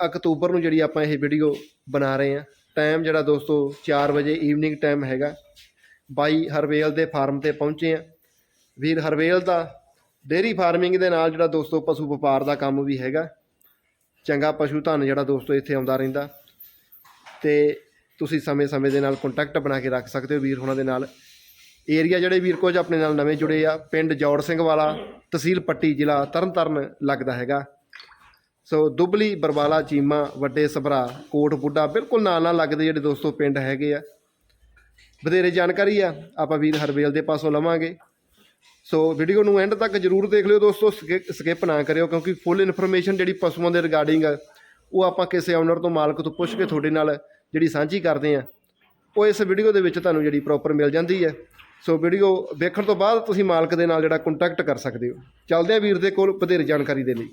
October ਨੂੰ ਜਿਹੜੀ ਆਪਾਂ ਇਹ ਵੀਡੀਓ ਬਣਾ ਰਹੇ ਹਾਂ। ਟਾਈਮ ਜਿਹੜਾ ਦੋਸਤੋ 4 ਵਜੇ ਈਵਨਿੰਗ ਟਾਈਮ ਹੈਗਾ। ਬਾਈ ਹਰਵੇਲ ਦੇ ਫਾਰਮ ਤੇ ਪਹੁੰਚੇ ਆ ਵੀਰ ਹਰਵੇਲ ਦਾ ਡੇਰੀ ਫਾਰਮਿੰਗ ਦੇ ਨਾਲ ਜਿਹੜਾ ਦੋਸਤੋ ਪਸ਼ੂ ਵਪਾਰ ਦਾ ਕੰਮ ਵੀ ਹੈਗਾ। ਚੰਗਾ ਪਸ਼ੂ ਧਨ ਜਿਹੜਾ ਦੋਸਤੋ ਇੱਥੇ ਆਉਂਦਾ ਰਹਿੰਦਾ। ਤੇ ਤੁਸੀਂ ਸਮੇਂ-ਸਮੇਂ ਦੇ ਨਾਲ ਕੰਟੈਕਟ ਬਣਾ ਕੇ ਰੱਖ ਸਕਦੇ ਹੋ ਵੀਰ ਹੁਣਾਂ ਦੇ ਨਾਲ। ਏਰੀਆ ਜਿਹੜੇ ਵੀਰ ਕੁਝ ਆਪਣੇ ਨਾਲ ਨਵੇਂ ਜੁੜੇ ਆ, ਪਿੰਡ ਜੌੜ ਸਿੰਘ ਵਾਲਾ, ਤਹਿਸੀਲ ਪੱਟੀ ਜ਼ਿਲ੍ਹਾ ਤਰਨਤਾਰਨ ਲੱਗਦਾ ਹੈਗਾ। ਸੋ ਦੁਬਲੀ ਬਰਵਾਲਾ ਚੀਮਾ ਵੱਡੇ ਸਭਰਾ ਕੋਟ ਬੁੱਢਾ ਬਿਲਕੁਲ ਨਾਲ ਨਾਲ ਲੱਗਦੇ ਜਿਹੜੇ ਦੋਸਤੋ ਪਿੰਡ ਹੈਗੇ ਆ। ਵਧੇਰੇ ਜਾਣਕਾਰੀ ਆ, ਆਪਾਂ ਵੀਰ ਹਰਵੇਲ ਦੇ ਪਾਸੋਂ ਲਵਾਂਗੇ। ਸੋ ਵੀਡੀਓ ਨੂੰ ਐਂਡ ਤੱਕ ਜਰੂਰ ਦੇਖ ਲਿਓ ਦੋਸਤੋ ਸਕਿਪ ਨਾ ਕਰਿਓ ਕਿਉਂਕਿ ਫੁੱਲ ਇਨਫੋਰਮੇਸ਼ਨ ਜਿਹੜੀ ਪਸ਼ੂਆਂ ਦੇ ਰਿਗਾਰਡਿੰਗ ਉਹ ਆਪਾਂ ਕਿਸੇ ਓਨਰ ਤੋਂ ਮਾਲਕ ਤੋਂ ਪੁੱਛ ਕੇ ਤੁਹਾਡੇ ਨਾਲ ਜਿਹੜੀ ਸਾਂਝੀ ਕਰਦੇ ਆ। ਉਹ ਇਸ ਵੀਡੀਓ ਦੇ ਵਿੱਚ ਤੁਹਾਨੂੰ ਜਿਹੜੀ ਪ੍ਰੋਪਰ ਮਿਲ ਜਾਂਦੀ ਹੈ ਸੋ ਵੀਡੀਓ ਵੇਖਣ ਤੋਂ ਬਾਅਦ ਤੁਸੀਂ ਮਾਲਕ ਦੇ ਨਾਲ ਜਿਹੜਾ ਕੰਟੈਕਟ ਕਰ ਸਕਦੇ ਹੋ। ਚੱਲਦੇ ਆ ਵੀਰ ਦੇ ਕੋਲ ਵਧੇਰੇ ਜਾਣਕਾਰੀ ਦੇ ਲਈ।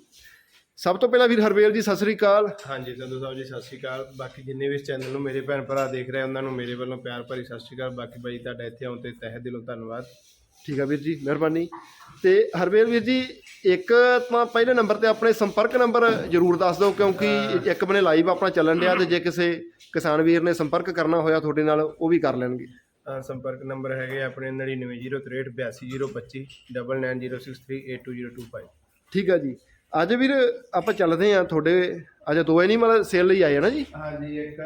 ਸਭ ਤੋਂ ਪਹਿਲਾਂ ਵੀਰ ਹਰਵੇਲ ਜੀ ਸਤਿ ਸ੍ਰੀ ਅਕਾਲ। ਹਾਂਜੀ ਸੰਧੂ ਸਾਹਿਬ ਜੀ ਸਤਿ ਸ਼੍ਰੀ ਅਕਾਲ। ਬਾਕੀ ਜਿੰਨੇ ਵੀ ਇਸ ਚੈਨਲ ਨੂੰ ਮੇਰੇ ਭੈਣ ਭਰਾ ਦੇਖ ਰਹੇ ਉਹਨਾਂ ਨੂੰ ਮੇਰੇ ਵੱਲੋਂ ਪਿਆਰ ਭਰੀ ਸਤਿ ਸ਼੍ਰੀ ਅਕਾਲ। ਬਾਕੀ ਬਾਈ ਤੁਹਾਡਾ ਇੱਥੇ ਆਉਣ ਤੇ ਤਹਿ ਦਿਲੋਂ ਧੰਨਵਾਦ। ਠੀਕ ਆ ਵੀਰ ਜੀ ਮਿਹਰਬਾਨੀ। ਤੇ ਹਰਵੇਲ ਵੀਰ ਜੀ ਇੱਕ ਤਾਂ ਪਹਿਲੇ ਨੰਬਰ ਤੇ ਆਪਣੇ ਸੰਪਰਕ ਨੰਬਰ ਜਰੂਰ ਦੱਸ ਦਿਓ ਕਿਉਂਕਿ ਇੱਕ ਬਨੇ ਲਾਈਵ ਆਪਣਾ ਚੱਲਣ ਡਿਆ ਤੇ ਜੇ ਕਿਸੇ ਕਿਸਾਨ ਵੀਰ ਨੇ ਸੰਪਰਕ ਕਰਨਾ ਹੋਇਆ ਤੁਹਾਡੇ ਨਾਲ ਉਹ ਵੀ ਕਰ ਲੈਣਗੇ। ਸੰਪਰਕ ਨੰਬਰ ਹੈਗੇ ਆਪਣੇ 9903682025 9906382025 ਠੀਕ ਆ ਜੀ। ਅੱਜ ਵੀਰ ਆਪਾਂ ਚੱਲਦੇ ਆ ਤੁਹਾਡੇ ਅੱਜ ਦੋਏ ਨਹੀਂ ਮਤਲਬ ਸੇਲ ਲਈ ਆਏ ਆ ਨਾ ਜੀ? ਹਾਂਜੀ ਇੱਕ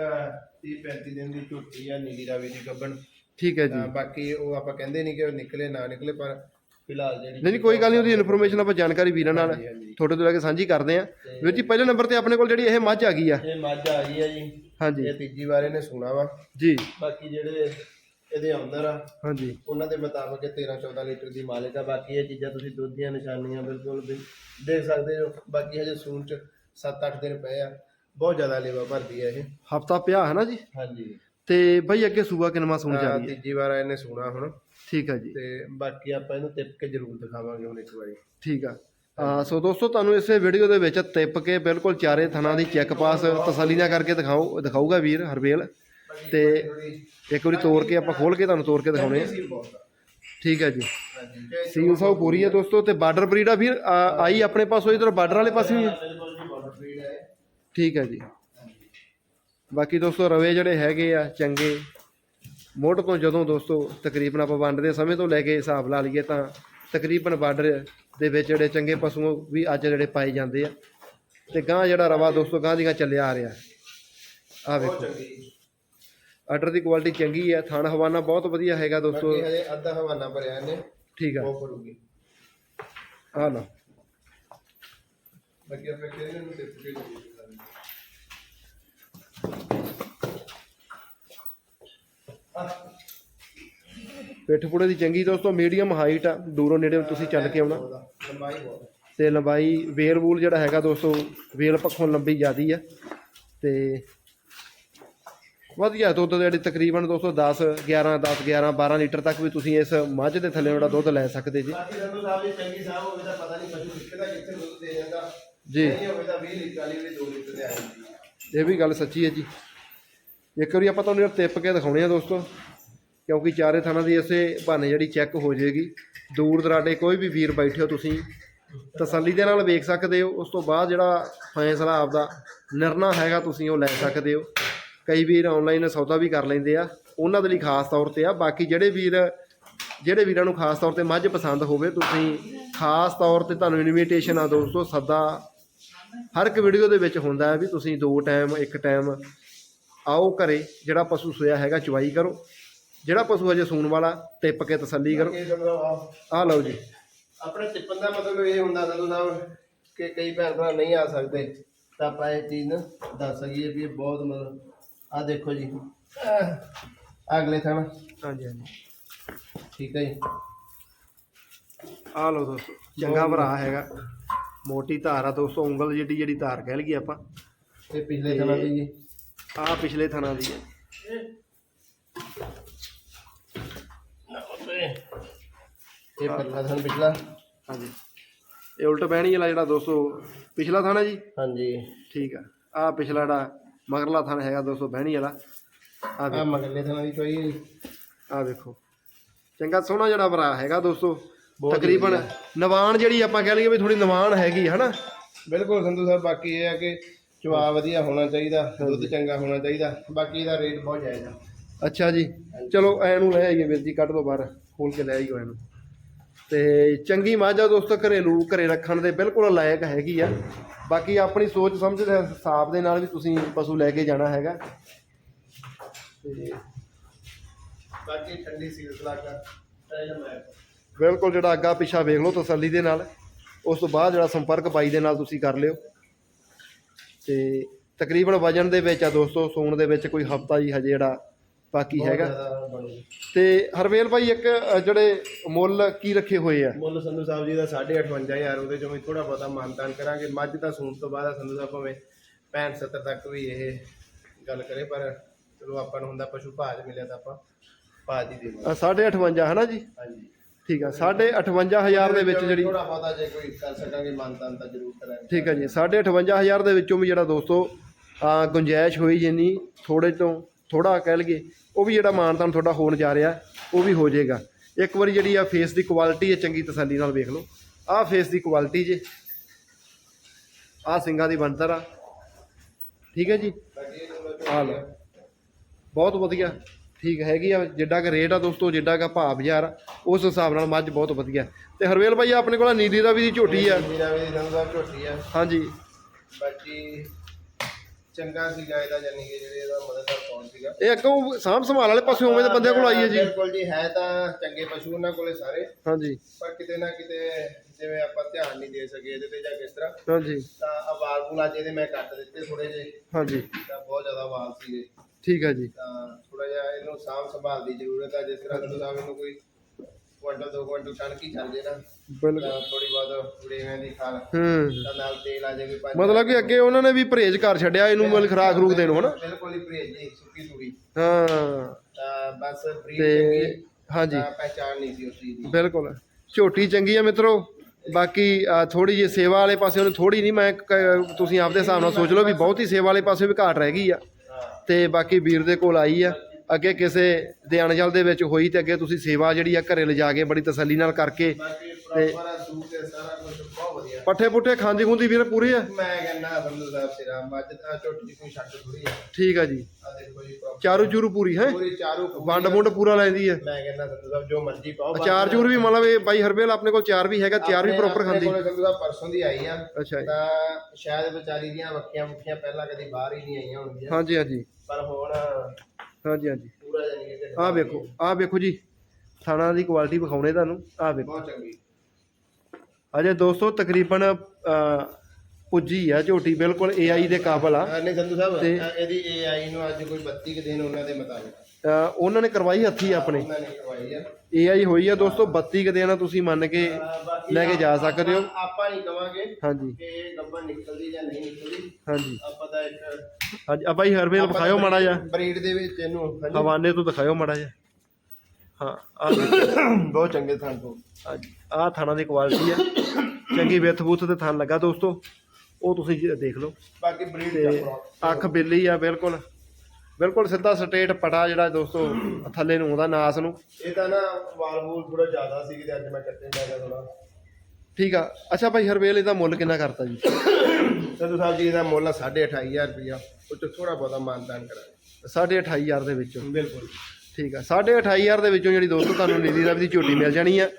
30 35 ਦਿਨ ਦੀ ਝੋਟੀ ਆ ਨੀਲੀ ਰਾਵੀ ਦੀ ਗੱਬਣ। ਠੀਕ ਹੈ ਜੀ। ਬਾਕੀ ਉਹ ਆਪਾਂ ਕਹਿੰਦੇ ਨਹੀਂ ਕਿ ਉਹ ਨਿਕਲੇ ਨਾ ਨਿਕਲੇ ਪਰ ਫਿਲਹਾਲ ਜਿਹੜੀ ਨਹੀਂ ਕੋਈ ਗੱਲ ਨਹੀਂ ਉਹਦੀ ਇਨਫੋਰਮੇਸ਼ਨ ਆਪਾਂ ਜਾਣਕਾਰੀ ਵੀਰਾਂ ਨਾਲ। ਤੁਹਾਡੇ ਤੋਂ ਲੈ ਕੇ ਸਾਂਝੀ ਕਰਦੇ ਆ ਵੀਰ ਜੀ ਪਹਿਲੇ ਨੰਬਰ ਤੇ ਆਪਣੇ ਕੋਲ ਜਿਹੜੀ ਇਹ ਮੱਝ ਆ ਗਈ ਆ। ਇਹ ਮੱਝ ਆ ਗਈ ਆ ਜੀ। ਹਾਂਜੀ। ਇਹ ਤੀਜੀ ਵਾਰ ਇਹਨੇ ਸੁਣਾ ਵਾ। ਜੀ। ਬਾਕੀ ਜਿਹੜੇ ਇਹਦੇ ਆਉਂਦਰ ਆ। ਹਾਂਜੀ। ਉਹਨਾਂ ਦੇ ਮੁਤਾਬਕ ਇਹ 13 14 ਲੀਟਰ ਦੀ ਮਾਲਿਕ ਆ। ਬਾਕੀ ਇਹ ਚੀਜ਼ਾਂ ਤੁਸੀਂ ਦੁੱਧ ਦੀਆਂ ਨਿਸ਼ਾਨੀਆਂ ਬਿਲਕੁਲ ਵੀ ਦੇਖ ਸਕਦੇ ਹੋ। ਬਾਕੀ ਹਜੇ ਸੂਣ ਚ 7-8 ਦਿਨ ਪਏ ਆ। ਬਹੁਤ ਜ਼ਿਆਦਾ ਲੇਵਾ ਭਰਦੀ ਆ ਇਹ। ਹਫਤਾ ਪਿਆ ਹੈ ਨਾ ਜੀ? ਹਾਂਜੀ। ਤੇ ਬਈ ਅੱਗੇ ਸੂਆ ਕਿਨਵਾ ਸੁਣ ਹਾਂ, ਜਾ ਰਹੀ ਹੈ ਤੀਜੀ ਵਾਰ ਇਹਨੇ ਸੁਣਾ ਹੁਣ। ਠੀਕ ਹੈ ਜੀ। ਤੇ ਬਾਕੀ ਆਪਾਂ ਇਹਨੂੰ ਤਿਪ ਕੇ ਜ਼ਰੂਰ ਦਿਖਾਵਾਂਗੇ ਹੁਣ ਇੱਕ ਵਾਰੀ। ਠੀਕ ਆ। ਆ ਸੋ ਦੋਸਤੋ ਤੁਹਾਨੂੰ ਇਸੇ ਵੀਡੀਓ ਦੇ ਵਿੱਚ ਤਿਪ ਕੇ ਬਿਲਕੁਲ ਚਾਰੇ ਥਣਾ ਦੀ ਚੈੱਕ ਪਾਸ ਤਸੱਲੀ ਨਾਲ ਕਰਕੇ ਦਿਖਾਓ ਦਿਖਾਊਗਾ ਵੀਰ ਹਰਵੇਲ। ਤੇ ਇੱਕ ਵਾਰੀ ਤੋੜ ਕੇ ਆਪਾਂ ਖੋਲ ਕੇ ਤੁਹਾਨੂੰ ਤੋੜ ਕੇ ਦਿਖਾਉਣੇ ਆ। ਠੀਕ ਹੈ ਜੀ। ਸੀਲ ਸਾਊ ਪੂਰੀ ਹੈ ਦੋਸਤੋ ਤੇ ਬਾਰਡਰ ਬਰੀਡ ਆ ਫਿਰ ਆਈ ਆਪਣੇ ਪਾਸੋਂ ਇਧਰ ਬਾਰਡਰ ਵਾਲੇ ਪਾਸੇ ਵੀ ਠੀਕ ਹੈ ਜੀ। ਬਾਕੀ ਦੋਸਤੋ ਰਵੇ ਜਿਹੜੇ ਹੈਗੇ ਆ, ਚੰਗੇ ਮੁੱਢ ਤੋਂ ਜਦੋਂ ਦੋਸਤੋ ਤਕਰੀਬਨ ਆਪਾਂ ਵੰਡਦੇ ਸਮੇਂ ਤੋਂ ਲੈ ਕੇ ਹਿਸਾਬ ਲਾ ਲਈਏ ਤਾਂ ਤਕਰੀਬਨ ਬਾਰਡਰ ਦੇ ਵਿੱਚ ਜਿਹੜੇ ਚੰਗੇ ਪਸ਼ੂ ਵੀ ਅੱਜ ਜਿਹੜੇ ਪਾਏ ਜਾਂਦੇ ਆ। ਤੇ ਗਾਂ ਜਿਹੜਾ ਰਵਾ ਦੋਸਤੋ ਗਾਂ ਦੀ ਗਾਂ ਚੱਲਿਆ ਆ ਰਿਹਾ। ਆ ਵੇਖੋ। ਆਰਡਰ ਦੀ ਕੁਆਲਿਟੀ ਚੰਗੀ ਆ ਥਣ ਹਵਾਨਾ ਬਹੁਤ ਵਧੀਆ ਹੈਗਾ ਦੋਸਤੋ। ਬਾਕੀ ਹਜੇ ਅੱਧਾ ਹਵਾਨਾ ਭਰਿਆ ਇਹਨੇ। ਠੀਕ ਆ। ਉਹ ਭਰੂਗੀ। ਆ ਲਓ। ਬਾਕੀ ਆਪਾਂ ਕਹਿੰਦੇ ਨੂੰ ਤਿਪ ਕੇ ਦਿਖਾਵਾਂਗੇ ਪਿੱਠ ਪੁੜੇ ਦੀ ਚੰਗੀ ਦੋਸਤੋ ਮੀਡੀਅਮ ਹਾਈਟ ਆ। ਦੂਰੋਂ ਨੇੜੇ ਤੁਸੀਂ ਚੱਲ ਕੇ ਆਉਣਾ। ਲੰਬਾਈ ਬਹੁਤ। ਤੇ ਲੰਬਾਈ ਵੇਲ ਵੂਲ ਜਿਹੜਾ ਹੈਗਾ ਦੋਸਤੋ ਵੇਲ ਪੱਖੋਂ ਲੰਬੀ ਜ਼ਿਆਦੀ ਆ। ਤੇ ਵਧੀਆ ਦੁੱਧ ਜਿਹੜੀ ਤਕਰੀਬਨ ਦੋਸਤੋ 10 11 10 11 12 ਲੀਟਰ ਤੱਕ ਵੀ ਤੁਸੀਂ ਇਸ ਮੱਝ ਦੇ ਥੱਲੇ ਜਿਹੜਾ ਦੁੱਧ ਲੈ ਸਕਦੇ ਜੀ। ਬਾਕੀ ਸੰਧੂ ਸਾਹਿਬ ਜੀ ਚੰਗੀ ਸਾਹਿਬ ਹੋਵੇ ਤਾਂ ਪਤਾ ਨਹੀਂ ਪਸ਼ੂ ਕਿੱਥੇ ਦਾ ਕਿੱਥੇ ਦੁੱਧ ਦੇ ਜਾਂਦਾ। ਜੀ। ਨਹੀਂ ਹੋਵੇ ਤਾਂ 20 ਲੀਟਰ ਵਾਲੀ ਵੀ 2 ਲੀਟਰ ਦੇ ਆ ਜਾਂਦੀ ਹੈ। ਇਹ ਵੀ ਗੱਲ ਸੱਚੀ ਹੈ ਜੀ। ਇੱਕ ਵਾਰੀ ਆਪਾਂ ਤੁਹਾਨੂੰ ਇਹ ਟਿਪ ਕੇ ਦਿਖਾਉਣੇ ਆ ਦੋਸਤੋ ਕਿਉਂਕਿ ਚਾਰੇ ਥਾਣਾ ਦੀ ਇਸੇ ਬਹਾਨੇ ਜਿਹੜੀ ਚੈੱਕ ਹੋ ਜਾਏਗੀ। ਦੂਰ ਦਰਾਡੇ ਕੋਈ ਵੀ ਵੀਰ ਬੈਠੇ ਹੋ ਤੁਸੀਂ ਤਸੱਲੀ ਦੇ ਨਾਲ ਵੇਖ ਸਕਦੇ ਹੋ ਉਸ ਤੋਂ ਬਾਅਦ ਜਿਹੜਾ ਫੈਸਲਾ ਆਪਦਾ ਨਿਰਣਾ ਹੈਗਾ ਤੁਸੀਂ ਉਹ ਲੈ ਸਕਦੇ ਹੋ। ਕਈ ਵੀਰ ਆਨਲਾਈਨ ਸੌਦਾ ਵੀ ਕਰ ਲੈਂਦੇ ਆ ਉਹਨਾਂ ਦੇ ਲਈ ਖਾਸ ਤੌਰ ਤੇ ਆ ਬਾਕੀ ਜਿਹੜੇ ਵੀਰ ਜਿਹੜੇ ਵੀਰਾਂ ਨੂੰ ਖਾਸ ਤੌਰ ਤੇ ਮੱਝ ਪਸੰਦ ਹੋਵੇ ਤੁਸੀਂ ਖਾਸ ਤੌਰ ਤੇ ਤੁਹਾਨੂੰ ਇਨਵੀਟੇਸ਼ਨ ਆ ਦੋਸਤੋ ਸੱਦਾ ਹਰ ਇੱਕ ਵੀਡੀਓ ਦੇ ਵਿੱਚ ਹੁੰਦਾ ਹੈ ਵੀ ਤੁਸੀਂ ਦੋ ਟਾਈਮ ਇੱਕ ਟਾਈਮ ਆਓ ਘਰੇ ਜਿਹੜਾ ਪਸ਼ੂ ਸੋਇਆ ਹੈਗਾ ਚਵਾਈ ਕਰੋ ਜਿਹੜਾ ਪਸ਼ੂ ਅਜੇ ਸੂਣ ਵਾਲਾ ਟਿੱਪ ਕੇ ਤਸੱਲੀ ਕਰੋ। ਆਹ ਲਓ ਜੀ। ਆਪਣੇ ਟਿੱਪਣ ਦਾ ਮਤਲਬ ਇਹ ਹੁੰਦਾ ਸੰਧੂ ਸਾਹਿਬ ਕਿ ਕਈ ਭੈਣ ਭਰਾ ਨਹੀਂ ਆ ਸਕਦੇ ਤਾਂ ਆਪਾਂ ਇਹ ਚੀਜ਼ ਦੱਸ ਸਕੀਏ ਵੀ ਇਹ ਬਹੁਤ ਮਤਲਬ ਆ ਦੇਖੋ ਜੀ। ਅਗਲੇ ਥਣ ਹਾਂਜੀ ਹਾਂਜੀ। ਠੀਕ ਹੈ ਜੀ। ਆਹ ਲਓ ਦੋਸਤੋ ਚੰਗਾ ਭਰਾ ਹੈਗਾ। ਮੋਟੀ ਧਾਰ ਆ ਦੋਸਤੋ ਉਂਗਲ ਜਿਹੜੀ ਜਿਹੜੀ ਧਾਰ ਕਹਿ ਲਈਏ ਆਪਾਂ। ਇਹ ਪਿਛਲੇ ਥਣਾਂ ਦੀ ਜੀ। ਆ ਪਿਛਲੇ ਥਣਾ ਦੀ ਹੈ। ਇਹ। ਪਰਲਾ ਥਣ ਪਿਛਲਾ। ਹਾਂਜੀ। ਇਹ ਉਲਟ ਬਹਿਣੀ ਵਾਲਾ ਜਿਹੜਾ ਦੋਸਤੋ ਪਿਛਲਾ ਥਾਣਾ ਜੀ? ਹਾਂਜੀ। ਠੀਕ ਆ। ਆ ਪਿਛਲਾ ਜਿਹੜਾ ਮਗਰਲਾ ਥਾਣਾ ਹੈਗਾ ਦੋਸਤੋ ਬਹਿਣੀ ਵਾਲਾ। ਆ ਆ ਮਗਲੇ ਥਣ ਦੀ ਕੋਈ ਆ ਵੇਖੋ ਚੰਗਾ ਸੋਹਣਾ ਜਿਹੜਾ ਭਰਾ ਹੈਗਾ ਦੋਸਤੋ ਤਕਰੀਬਨ ਨਵਾਨ ਜਿਹੜੀ ਆਪਾਂ ਕਹਿ ਲਈਏ ਵੀ ਥੋੜੀ ਨਵਾਨ ਹੈਗੀ ਹਨਾ? ਬਿਲਕੁਲ ਸੰਧੂ ਸਾਹਿਬ ਬਾਕੀ ਇਹ ਹੈ ਕਿ ਚਵਾ ਵਧੀਆ ਹੋਣਾ ਚਾਹੀਦਾ ਦੁੱਧ ਚੰਗਾ ਹੋਣਾ ਚਾਹੀਦਾ। ਬਾਕੀ ਇਹਦਾ ਰੇਟ ਬਹੁਤ ਜਾਇਜ਼ ਆ। ਅੱਛਾ ਜੀ। ਚਲੋ ਐ ਨੂੰ ਲੈ ਆਈਏ ਵੀਰ ਜੀ ਕੱਢ ਦੋ ਬਾਹਰ ਖੋਲ ਕੇ ਲੈ ਆਈਓ ਇਹਨੂੰ ਤੇ ਚੰਗੀ ਮੱਝ ਆ ਦੋਸਤੋ ਘਰੇਲੂ ਘਰੇ ਰੱਖਣ ਦੇ ਬਿਲਕੁਲ ਲਾਇਕ ਹੈਗੀ ਆ। ਬਾਕੀ ਆਪਣੀ ਸੋਚ ਸਮਝ ਦੇ ਹਿਸਾਬ ਦੇ ਨਾਲ ਵੀ ਤੁਸੀਂ ਪਸ਼ੂ ਲੈ ਕੇ ਜਾਣਾ ਹੈਗਾ। ਤੇ ਬਾਕੀ ਠੰਡੀ ਸੀਲਸ ਲਾਗਾ ਟਾਈਮ ਹੈ। ਬਿਲਕੁਲ ਜਿਹੜਾ ਅੱਗਾ ਪਿੱਛਾ ਵੇਖ ਲਓ ਤਸੱਲੀ ਦੇ ਨਾਲ ਉਸ ਤੋਂ ਬਾਅਦ ਜਿਹੜਾ ਸੰਪਰਕ ਬਾਈ ਦੇ ਨਾਲ ਤੁਸੀਂ ਕਰ ਲਿਓ। ਤੇ ਤਕਰੀਬਨ ਵਜਨ ਦੇ ਵਿੱਚ ਆ ਦੋਸਤੋ ਸੂਣ ਦੇ ਵਿੱਚ ਕੋਈ ਹਫਤਾ ਹੀ ਹਜੇ ਜਿਹੜਾ ਬਾਕੀ ਹੈਗਾ। ਤੇ ਹਰਵੇਲ ਭਾਈ ਇੱਕ ਅ, ਜਿਹੜੇ ਮੁੱਲ ਕੀ ਰੱਖੇ ਹੋਏ ਆ? ਮੁੱਲ ਸੰਧੂ ਸਾਹਿਬ ਜੀ ਦਾ 58500 ਉਹਦੇ ਚੋਂ ਵੀ ਥੋੜਾ ਬਹੁਤਾ ਮਾਨਤਾਨ ਕਰਾਂਗੇ। ਮੱਝ ਦਾ ਸੂਣ ਤੋਂ ਬਾਅਦ ਆ ਸੰਧੂ ਸਾਹਿਬ ਭਾਵੇਂ 65 70 ਤੱਕ ਵੀ ਇਹ ਗੱਲ ਕਰੇ ਪਰ ਚਲੋ ਆਪਾਂ ਨੂੰ ਹੁੰਦਾ ਪਸ਼ੂ ਭਾਜ ਮਿਲਿਆ ਤਾਂ ਆਪਾਂ ਭਾਜ ਹੀ ਦੇਵਾਂਗੇ ਅ, ਸਾਢੇ 58 ਹੈ ਨਾ ਜੀ? ਹਾਂਜੀ। ਠੀਕ ਆ ਸਾਢੇ 58000 ਦੇ ਵਿੱਚ ਜਿਹੜੀ ਥੋੜਾ ਬਹੁਤਾ ਜੇ ਕੋਈ ਕਰ ਸਕਾਂਗੇ ਮਾਨਤਾਨ ਤਾਂ ਜ਼ਰੂਰ ਕਰਾਂਗੇ। ਠੀਕ ਹੈ ਜੀ ਸਾਢੇ 58000 ਦੇ ਵਿੱਚੋਂ ਵੀ ਜਿਹੜਾ ਦੋਸਤੋ ਆ ਗੁੰਜਾਇਸ਼ ਹੋਈ ਜਿੰਨੀ ਥੋੜੇ ਤੋਂ ਥੋੜਾ ਕਹਿ ਲਈਏ ਉਹ ਵੀ ਜਿਹੜਾ ਮਾਨਤਾਨ ਤੁਹਾਡਾ ਹੋਣ ਜਾ ਰਿਹਾ ਉਹ ਵੀ ਹੋ ਜਾਏਗਾ। ਇੱਕ ਵਾਰੀ ਜਿਹੜੀ ਆ ਫੇਸ ਦੀ ਕੁਆਲਿਟੀ ਹੈ ਚੰਗੀ ਤਸੱਲੀ ਨਾਲ ਵੇਖ ਲਓ। ਆਹ ਫੇਸ ਦੀ ਕੁਆਲਿਟੀ ਜੇ। ਆਹ ਸਿੰਗਾਂ ਦੀ ਬਣਤਰ ਆ। ਠੀਕ ਹੈ ਜੀ? ਆ ਲਓ। ਬਹੁਤ ਵਧੀਆ। ਠੀਕ ਹੈਗੀ ਆ। ਜਿੱਡਾ ਕਿ ਰੇਟ ਆ ਦੋਸਤੋ ਜਿੱਡਾ ਕਿ ਭਾਅ ਬਾਜ਼ਾਰ ਆ, ਉਸ ਹਿਸਾਬ ਨਾਲ ਮੱਝ ਬਹੁਤ ਵਧੀਆ। ਤੇ ਹਰਵੇਲ ਭਾਈ ਆਪਣੇ ਕੋਲ ਨੀਲੀ ਦਾ ਵੀ ਦੀ ਝੋਟੀ ਆ। ਮੇਰਾ ਵੀ ਸੰਧੂ ਸਾਹਿਬ ਝੋਟੀ ਆ। ਹਾਂਜੀ। ਬਾਕੀ ਚੰਗਾ ਸੀਗਾ ਇਹਦਾ ਜਾਨੀ ਕਿ ਜਿਹੜੇ ਇਹਦਾ ਮਦਦਗਾਰ ਕੌਣ ਸੀਗਾ। ਇਹ ਅੱਗੋਂ ਸਾਂਭ ਸੰਭਾਲ ਵਾਲੇ ਪਾਸੇ ਉਵੇਂ ਦੇ ਬੰਦਿਆਂ ਕੋਲ ਆਈ ਹੈ ਜੀ। ਬਿਲਕੁਲ ਜੀ ਹੈ ਤਾਂ ਚੰਗੇ ਪਸ਼ੂ ਉਹਨਾਂ ਕੋਲੇ ਸਾਰੇ। ਹਾਂਜੀ। ਪਰ ਕਿਤੇ ਨਾ ਕਿਤੇ ਜਿਵੇਂ ਆਪਾਂ ਧਿਆਨ ਨਹੀਂ ਦੇ ਸਕੇ ਇਹਦੇ ਤੇ ਜਾਂ ਕਿਸ ਤਰ੍ਹਾਂ ਹਾਂਜੀ। ਤਾਂ ਆਵਾਜ਼ ਨੂੰ ਅੱਜ ਇਹਦੇ ਮੈਂ ਕੱਟ ਦਿੱਤੇ ਥੋੜੇ ਜਿਹੇ। ਹਾਂਜੀ। ਤਾਂ ਬਹੁਤ ਜ਼ਿਆਦਾ ਆਵਾਜ਼ ਸੀਗੇ। ਠੀਕ ਹੈ ਜੀ। ਤਾਂ ਥੋੜਾ ਜਿਹਾ ਇਹਨੂੰ ਸਾਂਭ ਸੰਭਾਲ ਦੀ ਜ਼ਰੂਰਤ ਹੈ ਜਿਸ ਤਰ੍ਹਾਂ ਤੁਸੀਂ ਇਹਨੂੰ ਕੋਈ ਕੁਆਂਟਲ ਦੋ ਕੁਆਂਟਲ ਕਣਕ ਹੀ ਚੱਲ ਜੇ ਨਾ। ਬਿਲਕੁਲ। ਥੋੜੀ ਬਹੁਤ ਉੜੇਵੇਂ ਦੀ ਖਾਲ। ਹੂੰ। ਤਾਂ ਨਾਲ ਤੇਲ ਆ ਜਾਵੇ ਪੰਜ ਮਤਲਬ ਕਿ ਅੱਗੇ ਉਹਨਾਂ ਨੇ ਵੀ ਪਰਹੇਜ਼ ਕਰ ਛੱਡਿਆ ਇਹਨੂੰ ਮਿਲ ਖਰਾਕ ਖਰੂਕ ਦੇਣ ਹਨਾ? ਬਿਲਕੁਲ ਹੀ ਪਰਹੇਜ ਜੀ ਸੁੱਕੀ ਸੂੜੀ ਹਾਂ। ਤਾਂ ਬਸ ਬਰੀਡ ਤੇ ਚੰਗੀ ਹਾਂਜੀ। ਤਾਂ ਪਹਿਚਾਣ ਨਹੀਂ ਸੀ ਉਸ ਚੀਜ਼ ਦੀ। ਬਿਲਕੁਲ। ਝੋਟੀ ਚੰਗੀ ਆ ਮਿੱਤਰੋ ਬਾਕੀ ਥੋੜੀ ਜਿਹੀ ਸੇਵਾ ਵਾਲੇ ਪਾਸੇ ਉਹਨੇ ਥੋੜੀ ਨਹੀਂ ਮੈਂ ਤੁਸੀਂ ਆਪਦੇ ਹਿਸਾਬ ਨਾਲ ਸੋਚ ਲਓ ਵੀ ਬਹੁਤੀ ਸੇਵਾ ਵਾਲੇ ਪਾਸੇ ਵੀ ਘਾਟ ਰਹਿ ਗਈ ਆ। ਹਾਂ। ਤੇ ਬਾਕੀ ਵੀਰ ਦੇ ਕੋਲ ਆਈ ਆ। ਅੱਗੇ ਕਿਸੇ ਦੇ ਅਣਜਲ ਦੇ ਵਿੱਚ ਹੋਈ ਤੇ ਅੱਗੇ ਤੁਸੀਂ ਸੇਵਾ ਜਿਹੜੀ ਆ ਘਰੇ ਲਿਜਾ ਕੇ ਬੜੀ ਤਸੱਲੀ ਨਾਲ ਕਰਕੇ ਤੇ ਪੱਠੇ ਪੁੱਠੇ ਖਾਂਦੀ ਖੁੰਦੀ ਵੀਰ ਪੂਰੇ ਆ? ਮੈਂ ਕਹਿੰਦਾ ਸੰਧੂ ਸਾਹਿਬ ਸਿਰਾ ਮੱਝ ਦਾ ਝੋਟੀ ਕੋਈ ਛੱਡ ਥੋੜੀ ਆ। ਠੀਕ ਆ ਜੀ। ਚਾਰੂ ਚੂਰੂ ਪੂਰੀ ਹੈ? ਪੂਰੀ ਚਾਰੂ ਵੰਡ ਮੁੰਡ ਪੂਰਾ ਲੈਂਦੀ ਹੈ ਮੈਂ ਕਹਿੰਦਾ ਸੰਧੂ ਸਾਹਿਬ ਜੋ ਮਰਜ਼ੀ ਪਾਓ ਬਸ। ਅਚਾਰ ਚੂਰ ਵੀ ਮਤਲਬ ਇਹ ਬਾਈ ਹਰਬੇਲ ਆਪਣੇ ਕੋਲ ਚਾਰ ਵੀ ਹੈਗਾ ਚਾਰ ਵੀ ਪ੍ਰੋਪਰ ਆਪਣੇ ਖਾਂਦੀ। ਕੋਲੇ ਸੰਧੂ ਸਾਹਿਬ ਪਰਸੋਂ ਦੀ ਆਈ ਆ। ਅੱਛਾ ਜੀ। ਤਾਂ ਸ਼ਾਇਦ ਵਿਚਾਰੀ ਦੀਆਂ ਵੱਖੀਆਂ ਮੁੱਖੀਆਂ ਪਹਿਲਾਂ ਕਦੀ ਬਾਹਰ ਹੀ ਨਹੀਂ ਆਈਆਂ ਹੋਣਗੀਆਂ। ਹਾਂਜੀ ਹਾਂਜੀ। ਪਰ ਹੁਣ ਹਾਂਜੀ ਹਾਂਜੀ। ਪੂਰਾ ਜਾਨੀ ਕਿ ਢਿੱਡ ਆਹ ਵੇਖੋ ਆਹ ਵੇਖੋ ਜੀ। ਥਾਣਾ ਦੀ ਕੁਆਲਿਟੀ ਵਿਖਾਉਣੇ ਤੁਹਾਨੂੰ। ਆਹ ਵੇਖੋ। ਬਹੁਤ ਚੰਗੀ। ਅਜੇ ਦੋਸਤੋ ਤਕਰੀਬਨ ਪੁੱਜੀ ਆ ਝੋਟੀ। ਬਿਲਕੁਲ AI ਦੇ ਕਾਬਲ ਆ। ਨਹੀਂ ਸੰਧੂ ਸਾਹਿਬ ਤੇ- ਇਹਦੀ AI ਨੂੰ ਅੱਜ ਕੋਈ 32 ਕੁ ਦਿਨ ਉਹਨਾਂ ਦੇ ਮੁਤਾਬਿਕ। ਉਹਨਾਂ ਨੇ ਕਰਵਾਈ ਹੱਥੀ ਆਪਣੇ? ਉਹਨਾਂ ਨੇ ਕਰਵਾਈ ਆ। AI ਹੋਈ ਆ ਦੋਸਤੋ 32 ਕੁ ਦਿਨ ਤੁਸੀਂ ਮੰਨ ਕੇ ਬਾਕੀ ਲੈ ਕੇ ਜਾ ਆਪਾਂ- ਸਕਦੇ ਹੋ। ਆਪਾਂ ਨਹੀਂ ਕਵਾਂਗੇ ਹਾਂਜੀ। ਕਿ ਗੱਬਰ ਨਿਕਲਦੀ ਜਾਂ ਨਹੀਂ ਨਿਕਲਦੀ। ਹਾਂਜੀ। ਆਪਾਂ ਤਾਂ ਇੱਕ ਅੱਜ ਆ ਬਾਈ ਹਰਬੇਲ ਵਿਖਾਇਓ ਮਾੜਾ ਜਿਹਾ। ਬਰੀਡ ਦੇ ਵਿੱਚ ਇਹਨੂੰ ਹਾਂਜੀ, ਹਵਾਨੇ ਤੋਂ ਦਿਖਾਇਓ ਮਾੜਾ ਜਿਹਾ। ਹਾਂ ਆ ਬਹੁਤ ਚੰਗੇ ਥਾਂ ਤੋਂ। ਆਹ ਥਾਣਾ ਦੀ ਕੁਆਲਿਟੀ ਆ। ਚੰਗੀ ਵਿੱਥ ਬੂਥ ਤੇ ਥਣ ਲੱਗਾ ਦੋਸਤੋ। ਉਹ ਤੁਸੀਂ ਜੀ ਦੇਖ ਲਓ। ਬਾਕੀ ਬਰੀਡ ਤੇ ਦਾ ਅੱਖ ਬਿੱਲੀ ਆ ਬਿਲਕੁਲ। ਬਿਲਕੁਲ ਸਿੱਧਾ ਸਟੇਟ ਪਟਾ ਜਿਹੜਾ ਦੋਸਤੋ ਥੱਲੇ ਨੂੰ ਆਉਂਦਾ ਨਾਸ ਨੂੰ। ਇਹ ਤਾਂ ਨਾ ਵਾਲ ਵੂਲ ਥੋੜਾ ਜ਼ਿਆਦਾ ਸੀ ਕਿ ਅੱਜ ਮੈਂ ਕੱਟੇ ਜਾਗਾ ਥੋੜਾ ਠੀਕ ਆ। ਅੱਛਾ ਭਾਈ ਹਰਵੇਲ ਇਹਦਾ ਮੁੱਲ ਕਿੰਨਾ ਕਰਤਾ ਜੀ? ਸੰਧੂ ਸਾਹਿਬ ਜੀ ਇਹਦਾ ਮੁੱਲ 28500 ਰੁਪਇਆ। ਉਹ ਚ ਥੋੜਾ ਬਹੁਤਾ ਮਾਨਦਾਨ ਕਰਾਂਗੇ। ਸਾਢੇ ਅਠਾਈ ਹਜ਼ਾਰ ਦੇ ਵਿੱਚੋਂ। ਬਿਲਕੁਲ ਠੀਕ ਆ। ਸਾਢੇ ਅਠਾਈ ਹਜ਼ਾਰ ਦੇ ਵਿੱਚੋਂ ਜਿਹੜੀ ਦੋਸਤੋ ਤੁਹਾਨੂੰ ਨੀਲੀ ਰਾਵੀ ਦੀ ਝੋਟੀ ਮਿਲ ਜਾਣੀ ਆ।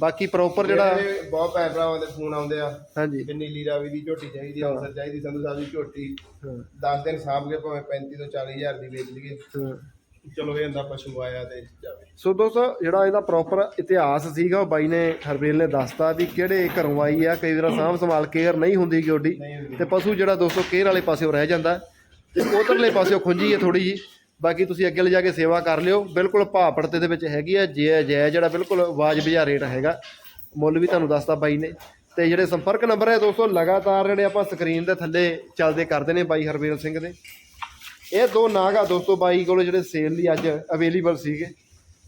ਬਾਕੀ ਪ੍ਰੋਪਰ ਜਿਹੜਾ ਜਿਹੜੇ ਬਹੁਤ ਭੈਣ ਭਰਾਵਾਂ ਦੇ ਫੋਨ ਆਉਂਦੇ ਆ। ਹਾਂਜੀ। ਕਿ ਨੀਲੀ ਰਾਵੀ ਦੀ ਝੋਟੀ ਚਾਹੀਦੀ ਆ ਅਵਸਰ ਚਾਹੀਦੀ ਸੰਧੂ ਸਾਹਿਬ ਦੀ ਝੋਟੀ। ਹਾਂ। 10 ਦਿਨ ਸਾਂਭ ਕੇ ਭਾਵੇਂ 35 ਤੋਂ 40000 ਦੀ ਵੇਚ ਲਈਏ। ਹਾਂ। ਚਲੋ ਇਹ ਹੁੰਦਾ ਪਸ਼ੂ ਆਇਆ ਤੇ ਜਾਵੇ। ਸੋ ਦੋਸਤੋ ਜਿਹੜਾ ਇਹਦਾ ਪ੍ਰੋਪਰ ਇਤਿਹਾਸ ਸੀਗਾ ਉਹ ਬਾਈ ਨੇ ਹਰਬੇਲ ਨੇ ਦੱਸਤਾ ਵੀ ਕਿਹੜੇ ਘਰੋਂ ਆਈ ਆ ਕਈ ਵਾਰ ਸਾਂਭ ਸੰਭਾਲ ਕੇਅਰ ਨਹੀਂ ਹੁੰਦੀ ਹੁੰਦੀ। ਤੇ ਪਸ਼ੂ ਜਿਹੜਾ ਦੋਸਤੋ ਕੇਅਰ ਵਾਲੇ ਪਾਸਿਓਂ ਰਹਿ ਜਾਂਦਾ। ਤੇ ਉਧਰਲੇ ਪਾਸਿਓਂ ਖੁੰਝੀ ਹੈ ਥੋੜੀ ਜੀ ਬਾਕੀ ਤੁਸੀਂ ਅੱਗੇ ਲਿਜਾ ਕੇ ਸੇਵਾ ਕਰ ਲਿਓ। ਬਿਲਕੁਲ ਭਾਅ ਪੜਤੇ ਦੇ ਵਿੱਚ ਹੈਗੀ ਆ, ਜੈ ਜੈ ਜਿਹੜਾ ਬਿਲਕੁਲ ਵਾਜਬਿਆ ਰੇਟ ਹੈਗਾ। ਮੁੱਲ ਵੀ ਤੁਹਾਨੂੰ ਦੱਸਤਾ ਬਾਈ ਨੇ। ਤੇ ਜਿਹੜੇ ਸੰਪਰਕ ਨੰਬਰ ਹੈ ਦੋਸਤੋ, ਲਗਾਤਾਰ ਜਿਹੜੇ ਆਪਾਂ ਸਕਰੀਨ ਦੇ ਥੱਲੇ ਚੱਲਦੇ ਕਰਦੇ ਨੇ ਬਾਈ ਹਰਬੇਲ ਸਿੰਘ ਦੇ। ਇਹ ਦੋ ਨਾਗ ਆ ਦੋਸਤੋ, ਬਾਈ ਕੋਲ ਜਿਹੜੇ ਸੇਲ ਲਈ ਅੱਜ ਅਵੇਲੇਬਲ ਸੀਗੇ।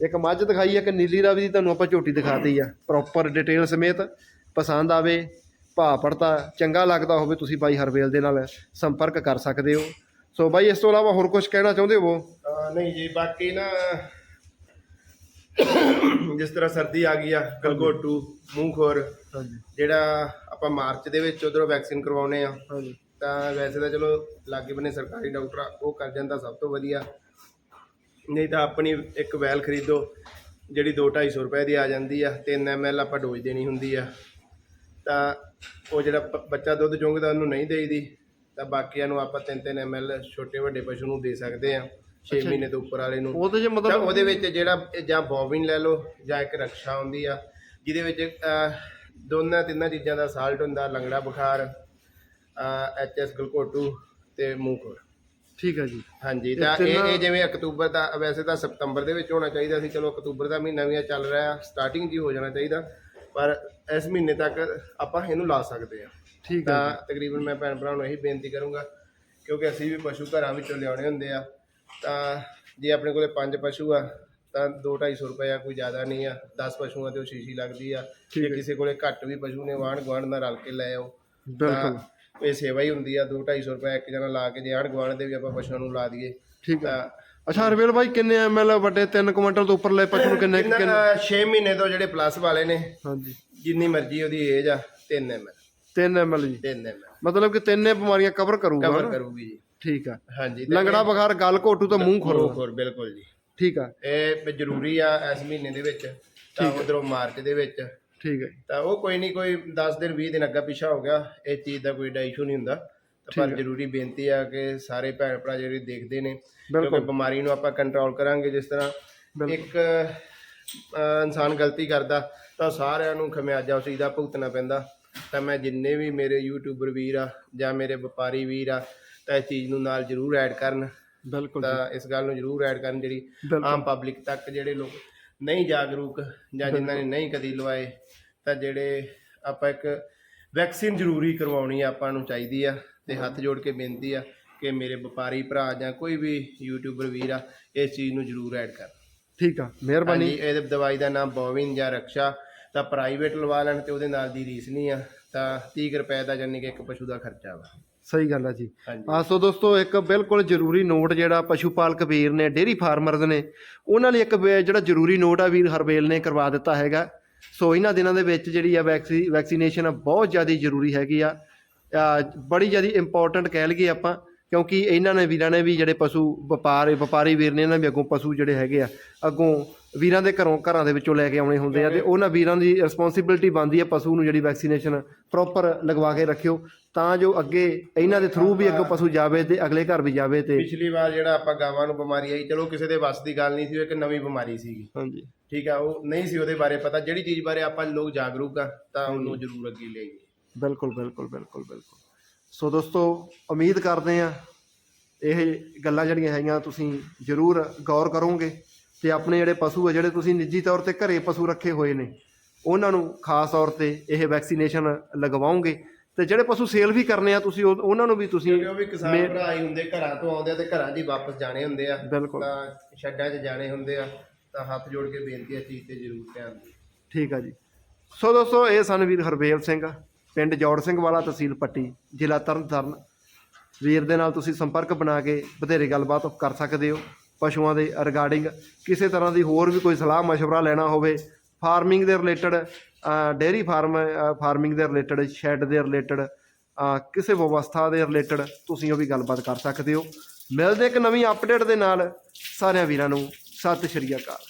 ਇੱਕ ਮੱਝ ਦਿਖਾਈ, ਇੱਕ ਨੀਲੀ ਰਾਵੀ ਦੀ, ਤੁਹਾਨੂੰ ਆਪਾਂ ਝੋਟੀ ਦਿਖਾਤੀ ਆ। ਪ੍ਰੋਪਰ ਡਿਟੇਲ ਸਮੇਤ ਪਸੰਦ ਆਵੇ, ਭਾਅ ਪੜਤਾ, ਚੰਗਾ ਲੱਗਦਾ ਹੋਵੇ, ਤੁਸੀਂ ਬਾਈ ਹਰਵੇਲ ਦੇ ਨਾਲ ਸੰਪਰਕ ਕਰ ਸਕਦੇ ਹੋ। ਸੋ ਬਾਈ ਇਸ ਤੋਂ ਇਲਾਵਾ ਹੋਰ ਕੁਝ ਕਹਿਣਾ ਚਾਹੁੰਦੇ ਹੋ? ਅਹ ਨਹੀਂ ਜੀ ਬਾਕੀ ਨਾ ਜਿਸ ਤਰ੍ਹਾਂ ਸਰਦੀ ਆ ਗਈ ਆ ਗਲਗੋਟੂ ਮੂੰਹਖੋਰ ਹਾਂਜੀ। ਜਿਹੜਾ ਆਪਾਂ ਮਾਰਚ ਦੇ ਵਿੱਚ ਉਧਰੋਂ ਵੈਕਸੀਨ ਕਰਵਾਉਨੇ ਆ ਹਾਂਜੀ। ਤਾਂ ਵੈਸੇ ਤਾਂ ਚਲੋ ਲਾਗੇ ਬਨੇ ਸਰਕਾਰੀ ਡਾਕਟਰ ਆ, ਉਹ ਕਰ ਜਾਂਦਾ ਸਭ ਤੋਂ ਵਧੀਆ। ਨਹੀਂ ਤਾਂ ਆਪਣੀ ਇੱਕ ਵੈਲ ਖਰੀਦੋ ਜਿਹੜੀ 2-250 ਰੁਪਏ ਦੀ ਆ ਜਾਂਦੀ ਆ 3 ml ਆਪਾਂ ਡੋਜ਼ ਦੇਣੀ ਹੁੰਦੀ ਆ। ਤਾਂ ਉਹ ਜਿਹੜਾ ਬੱਚਾ ਦੁੱਧ ਚੁੰਗਦਾ ਉਹਨੂੰ ਨਹੀਂ ਦੇਈਦੀ। ਤਾਂ ਬਾਕੀਆਂ ਨੂੰ ਆਪਾਂ 3-3 ml ਛੋਟੇ ਵੱਡੇ ਪਸ਼ੂ ਨੂੰ ਦੇ ਸਕਦੇ ਆ 6 ਮਹੀਨੇ ਤੋਂ ਉੱਪਰ ਵਾਲੇ ਨੂੰ। ਉਹਦੇ ਜੇ ਤਾਂ ਮਤਲਬ ਉਹਦੇ ਵਿੱਚ ਜਿਹੜਾ ਜਾਂ ਬੋਬਿਨ ਲੈ ਲਓ ਜਾਂ ਇੱਕ ਰਕਸ਼ਾ ਹੁੰਦੀ ਆ ਜਿਹਦੇ ਵਿੱਚ ਅਹ, ਦੋਨਾਂ ਤਿੰਨਾਂ ਚੀਜ਼ਾਂ ਦਾ ਸਾਲਟ ਹੁੰਦਾ ਲੰਗੜਾ ਬੁਖਾਰ ਐਚ ਐਸ ਗਲਕੋਟੂ ਤੇ ਮੂੰਹਖੋਰ ਠੀਕ ਹੈ ਜੀ। ਹਾਂਜੀ ਤਾਂ ਇਹ ਤਿੰਨਾਂ- ਇਹ ਜਿਵੇਂ ਅਕਤੂਬਰ ਦਾ ਵੈਸੇ ਤਾਂ ਸਤੰਬਰ ਦੇ ਵਿੱਚ ਹੋਣਾ ਚਾਹੀਦਾ ਸੀ ਚਲੋ ਅਕਤੂਬਰ ਦਾ ਮਹੀਨਾ ਵੀ ਆ ਚੱਲ ਰਿਹਾ ਸਟਾਰਟਿੰਗ ਜੀ ਹੋ ਜਾਣਾ ਚਾਹੀਦਾ ਪਰ ਇਸ ਮਹੀਨੇ ਤੱਕ ਆਪਾਂ ਇਹਨੂੰ ਲਾ ਸਕਦੇ ਆ ਠੀਕ ਹੈ ਤਾਂ ਤਕਰੀਬਨ ਮੈਂ ਭੈਣ ਭਰਾ ਨੂੰ ਇਹੀ ਬੇਨਤੀ ਕਰੂੰਗਾ ਕਿਉਂਕਿ ਅਸੀਂ ਵੀ ਪਸ਼ੂ ਘਰਾਂ ਵਿੱਚੋਂ ਲਿਆਉਣੇ ਹੁੰਦੇ ਆ ਤਾਂ ਜੇ ਆਪਣੇ ਕੋਲੇ ਪੰਜ ਪਸ਼ੂ ਆ ਤਾਂ 2-250 ਰੁਪਏ ਆ ਕੋਈ ਜ਼ਿਆਦਾ ਨਹੀਂ ਆ 10 ਪਸ਼ੂਆਂ ਤੇ ਉਹ ਸ਼ੀਸ਼ੀ ਲੱਗਦੀ ਆ ਜੇ ਕਿਸੇ ਕੋਲੇ ਘੱਟ ਵੀ ਪਸ਼ੂ ਨੇ ਵਾਣ ਗਵਾਣ ਨਾਲ ਰਲ ਕੇ ਲੈ ਆਓ। ਬਿਲਕੁਲ। ਇਹ ਸੇਵਾ ਹੀ ਹੁੰਦੀ ਆ 2-250 ਰੁਪਏ ਇੱਕ ਜਣਾ ਲਾ ਕੇ ਜੇ ਆਣ ਗਵਾਣ ਦੇ ਵੀ ਆਪਾਂ ਪਸ਼ੂਆਂ ਨੂੰ ਲਾ ਦਈਏ ਠੀਕ ਤਾਂ ਅੱਛਾ ਹਰਵੇਲ ਬਾਈ ਕਿੰਨੇ ਐਮਐਲ ਵੱਡੇ 3 ਕੁਇੰਟਲ ਤੋਂ ਉੱਪਰਲੇ ਪਸ਼ੂ ਨੂੰ ਕਿੰਨੇ ਕਿੰਨੇ 6 ਮਹੀਨੇ ਤੋਂ ਜਿਹੜੇ ਪਲੱਸ ਵਾਲੇ ਨੇ ਹਾਂਜੀ। ਜਿੰਨੀ ਮਰਜ਼ੀ ਉਹਦੀ ਏਜ ਆ 3 ਐਮ 3 ਐਮਐਲ ਜੀ। 3 ਐਮ ਮਤਲਬ ਕਿ ਤਿੰਨੇ ਬਿਮਾਰੀਆਂ ਕਵਰ ਕਰੂਗਾ ਕਵਰ? ਕਰੂਗੀ ਜੀ। ਠੀਕ ਆ। ਹਾਂਜੀ ਤੇ ਲੰਗੜਾ ਬੁਖਾਰ ਗਲ ਘੋਟੂ ਤੇ ਮੂੰਹ ਖੁਰ ਖੋਰ ਬਿਲਕੁਲ ਜੀ। ਠੀਕ ਆ। ਇਹ ਜ਼ਰੂਰੀ ਆ ਇਸ ਮਹੀਨੇ ਦੇ ਵਿੱਚ। ਤਾਂ ਉਧਰੋਂ ਮਾਰਚ ਦੇ ਵਿੱਚ। ਠੀਕ ਹੈ ਤਾਂ ਉਹ ਕੋਈ ਨਹੀਂ ਕੋਈ 10 ਦਿਨ 20 ਦਿਨ ਅੱਗਾ ਪਿਛਾ ਹੋ ਗਿਆ। ਇਹ ਚੀਜ਼ ਦਾ ਕੋਈ ਡਾ ਇਸ਼ੂ ਨਹੀਂ ਹੁੰਦਾ। ਪਰ ਜ਼ਰੂਰੀ ਬੇਨਤੀ ਆ ਕਿ ਸਾਰੇ ਭੈਣ ਭਰਾ ਜਿਹੜੇ ਦੇਖਦੇ ਨੇ ਕਿਉਂਕਿ ਬਿਮਾਰੀ ਨੂੰ ਆਪਾਂ ਕੰਟਰੋਲ ਕਰਾਂਗੇ ਜਿਸ ਤਰ੍ਹਾਂ ਇੱਕ ਇਨਸਾਨ ਗਲਤੀ ਕਰਦਾ ਤਾਂ ਸਾਰਿਆਂ ਨੂੰ ਖਮਿਆਜਾ ਉਸ ਚੀਜ਼ ਦਾ ਭੁਗਤਣਾ ਪੈਂਦਾ। ਤਾਂ ਮੈਂ ਜਿੰਨੇ ਵੀ ਮੇਰੇ ਯੂਟਿਊਬਰ ਵੀਰ ਆ ਜਾਂ ਮੇਰੇ ਵਪਾਰੀ ਵੀਰ ਆ ਤਾਂ ਇਸ ਚੀਜ਼ ਨੂੰ ਨਾਲ ਜ਼ਰੂਰ ਐਡ ਕਰਨ। ਬਿਲਕੁਲ ਤਾਂ ਇਸ ਗੱਲ ਨੂੰ ਜ਼ਰੂਰ ਐਡ ਕਰਨ ਜਿਹੜੀ। ਆਮ ਪਬਲਿਕ ਤੱਕ ਜਿਹੜੇ ਲੋਕ ਨਹੀਂ ਜਾਗਰੂਕ ਜਾਂ ਜਿਨ੍ਹਾਂ ਨੇ ਨਹੀਂ ਕਦੀ ਲਵਾਏ ਤਾਂ ਜਿਹੜੇ ਆਪਾਂ ਇੱਕ ਵੈਕਸੀਨ ਜ਼ਰੂਰੀ ਕਰਵਾਉਣੀ ਆ ਆਪਾਂ ਨੂੰ ਚਾਹੀਦੀ ਆ ਤੇ ਹੱਥ ਜੋੜ ਕੇ ਬੇਨਤੀ ਆ ਕਿ ਮੇਰੇ ਵਪਾਰੀ ਭਰਾ ਜਾਂ ਕੋਈ ਵੀ ਯੂਟਿਊਬਰ ਵੀਰ ਆ ਇਸ ਚੀਜ਼ ਨੂੰ ਜ਼ਰੂਰ ਐਡ ਕਰ ਠੀਕ ਆ ਮਿਹਰਬਾਨੀ। ਇਹਦੇ ਦਵਾਈ ਦਾ ਨਾਮ ਬੋਵਿਨ ਜਾਂ ਰਕਸ਼ਾ ਤਾਂ ਪ੍ਰਾਈਵੇਟ ਲਵਾ ਲੈਣ ਤੇ ਉਹਦੇ ਨਾਲ ਦੀ ਰੀਸ ਨਹੀਂ ਆ ਤਾਂ 30 ਰੁਪਏ ਦਾ ਜਾਨੀ ਕਿ ਇੱਕ ਪਸ਼ੂ ਦਾ ਖਰਚਾ ਵਾ। ਸਹੀ ਗੱਲ ਆ ਜੀ। ਆ ਸੋ ਦੋਸਤੋ ਇੱਕ ਬਿਲਕੁਲ ਜ਼ਰੂਰੀ ਨੋਟ ਜਿਹੜਾ ਪਸ਼ੂ ਪਾਲਕ ਵੀਰ ਨੇ ਡੇਰੀ ਫਾਰਮਰਸ ਨੇ ਉਹਨਾਂ ਲਈ ਇੱਕ ਜਿਹੜਾ ਜ਼ਰੂਰੀ ਨੋਟ ਆ ਵੀਰ ਹਰਬੇਲ ਨੇ ਕਰਵਾ ਦਿੱਤਾ ਹੈਗਾ। ਸੋ ਇਹਨਾਂ ਦਿਨਾਂ ਦੇ ਵਿੱਚ ਜਿਹੜੀ ਆ ਵੈਕਸੀ ਵੈਕਸੀਨੇਸ਼ਨ ਆ ਬਹੁਤ ਜ਼ਿਆਦਾ ਜ਼ਰੂਰੀ ਹੈਗੀ ਆ, ਬੜੀ ਜ਼ਿਆਦਾ ਇੰਪੋਰਟੈਂਟ ਕਹਿ ਲਈਏ ਆਪਾਂ ਕਿਉਂਕਿ ਇਹਨਾਂ ਨੇ ਵੀਰਾਂ ਨੇ ਵੀ ਜਿਹੜੇ ਪਸ਼ੂ ਵਪਾਰ ਵਪਾਰੀ ਵੀਰ ਨੇ ਇਹਨਾਂ ਵੀ ਅੱਗੋਂ ਪਸ਼ੂ ਜਿਹੜੇ ਹੈਗੇ ਆ ਅੱਗੋਂ ਵੀਰਾਂ ਦੇ ਘਰੋਂ ਘਰਾਂ ਦੇ ਵਿੱਚੋਂ ਲੈ ਕੇ ਆਉਣੇ ਹੁੰਦੇ ਆ ਤੇ ਉਹਨਾਂ ਵੀਰਾਂ ਦੀ ਰਿਸਪੌਂਸਿਬਿਲਟੀ ਬਣਦੀ ਆ ਪਸ਼ੂ ਨੂੰ ਜਿਹੜੀ ਵੈਕਸੀਨੇਸ਼ਨ ਪ੍ਰੋਪਰ ਲਗਵਾ ਕੇ ਰੱਖਿਓ। ਤਾਂ ਜੋ ਅੱਗੇ ਇਹਨਾਂ ਦੇ ਥਰੂ ਵੀ ਅੱਗੋਂ ਪਸ਼ੂ ਜਾਵੇ ਤੇ ਅਗਲੇ ਘਰ ਵੀ ਜਾਵੇ ਤੇ ਪਿਛਲੀ ਵਾਰ ਜਿਹੜਾ ਆਪਾਂ ਗਾਵਾਂ ਨੂੰ ਬਿਮਾਰੀ ਆਈ ਚਲੋ ਕਿਸੇ ਦੇ ਵੱਸ ਦੀ ਗੱਲ ਨਹੀਂ ਸੀ ਉਹ ਇੱਕ ਨਵੀਂ ਬਿਮਾਰੀ ਸੀਗੀ। ਹਾਂਜੀ। ਠੀਕ ਆ ਉਹ ਨਹੀਂ ਸੀ ਉਹਦੇ ਬਾਰੇ ਪਤਾ। ਜਿਹੜੀ ਚੀਜ਼ ਬਾਰੇ ਆਪਾਂ ਲੋਕ ਜਾਗਰੂਕ ਆ ਤਾਂ ਉਹਨੂੰ ਜ਼ਰੂਰ ਅੱਗੇ ਲਿਆਈਏ ਬਿਲਕੁਲ ਬਿਲਕੁਲ ਬਿਲਕੁਲ ਬਿਲਕੁਲ। ਸੋ ਦੋਸਤੋ ਉਮੀਦ ਕਰਦੇ ਆ ਇਹ ਗੱਲਾਂ ਜਿਹੜੀਆਂ ਹੈਗੀਆਂ ਤੁਸੀਂ ਜ਼ਰੂਰ ਗੌਰ ਕਰੋਗੇ। ਤੇ ਆਪਣੇ ਜਿਹੜੇ ਪਸ਼ੂ ਆ ਜਿਹੜੇ ਤੁਸੀਂ ਨਿੱਜੀ ਤੌਰ ਤੇ ਘਰੇ ਪਸ਼ੂ ਰੱਖੇ ਹੋਏ ਨੇ ਉਹਨਾਂ ਨੂੰ ਖਾਸ ਤੌਰ ਤੇ ਇਹ ਵੈਕਸੀਨੇਸ਼ਨ ਲਗਵਾਓਗੇ ਤੇ ਜਿਹੜੇ ਪਸ਼ੂ ਸੇਲ ਵੀ ਕਰਨੇ ਆ ਤੁਸੀਂ ਉਹ- ਉਹਨਾਂ ਨੂੰ ਵੀ ਤੁਸੀਂ ਕਿਉਂਕਿ ਉਹ ਵੀ ਕਿਸਾਨ ਭਰਾ ਹੀ ਹੁੰਦੇ ਘਰਾਂ ਤੋਂ ਆਉਂਦੇ ਆ ਤੇ ਘਰਾਂ ਹੀ ਵਾਪਸ ਜਾਣੇ ਹੁੰਦੇ ਆ। ਤਾਂ ਸ਼ੈੱਡਾਂ 'ਚ ਜਾਣੇ ਹੁੰਦੇ ਆ ਤਾਂ ਹੱਥ ਜੋੜ ਕੇ ਬੇਨਤੀ ਹੈ ਚੀਜ਼ ਤੇ ਜ਼ਰੂਰ ਧਿਆਨ ਦਿਓ। ਠੀਕ ਆ ਜੀ। ਸੋ ਦੋਸਤੋ ਇਹ ਸਨ ਵੀਰ ਹਰਬੇਲ ਸਿੰਘ ਪਿੰਡ ਜੌੜ ਸਿੰਘ ਵਾਲਾ ਤਹਿਸੀਲ ਪੱਟੀ ਜ਼ਿਲ੍ਹਾ ਤਰਨਤਾਰਨ। ਵੀਰ ਦੇ ਨਾਲ ਤੁਸੀਂ ਸੰਪਰਕ ਬਣਾ ਕੇ ਬਥੇਰੇ ਗੱਲਬਾਤ ਕਰ ਸਕਦੇ ਹੋ। ਪਸ਼ੂਆਂ ਦੇ ਰਿਗਾਰਡਿੰਗ ਕਿਸੇ ਤਰ੍ਹਾਂ ਦੀ ਹੋਰ ਵੀ ਕੋਈ ਸਲਾਹ مشਵਰਾ ਲੈਣਾ ਹੋਵੇ ਫਾਰਮਿੰਗ ਦੇ ਰਿਲੇਟਡ ਡੇਅਰੀ ਫਾਰਮ ਫਾਰਮਿੰਗ ਦੇ ਰਿਲੇਟਡ ਸ਼ੈੱਡ ਦੇ ਰਿਲੇਟਡ ਕਿਸੇ ਵਿਵਸਥਾ ਦੇ ਰਿਲੇਟਡ ਤੁਸੀਂ ਉਹ ਵੀ ਗੱਲਬਾਤ ਕਰ ਸਕਦੇ ਹੋ। ਮਿਲਦੇ ਇੱਕ ਨਵੀਂ ਅਪਡੇਟ ਦੇ ਨਾਲ ਸਾਰਿਆਂ ਵੀਰਾਂ ਨੂੰ ਸਤਿ ਸ਼੍ਰੀ ਅਕਾਲ।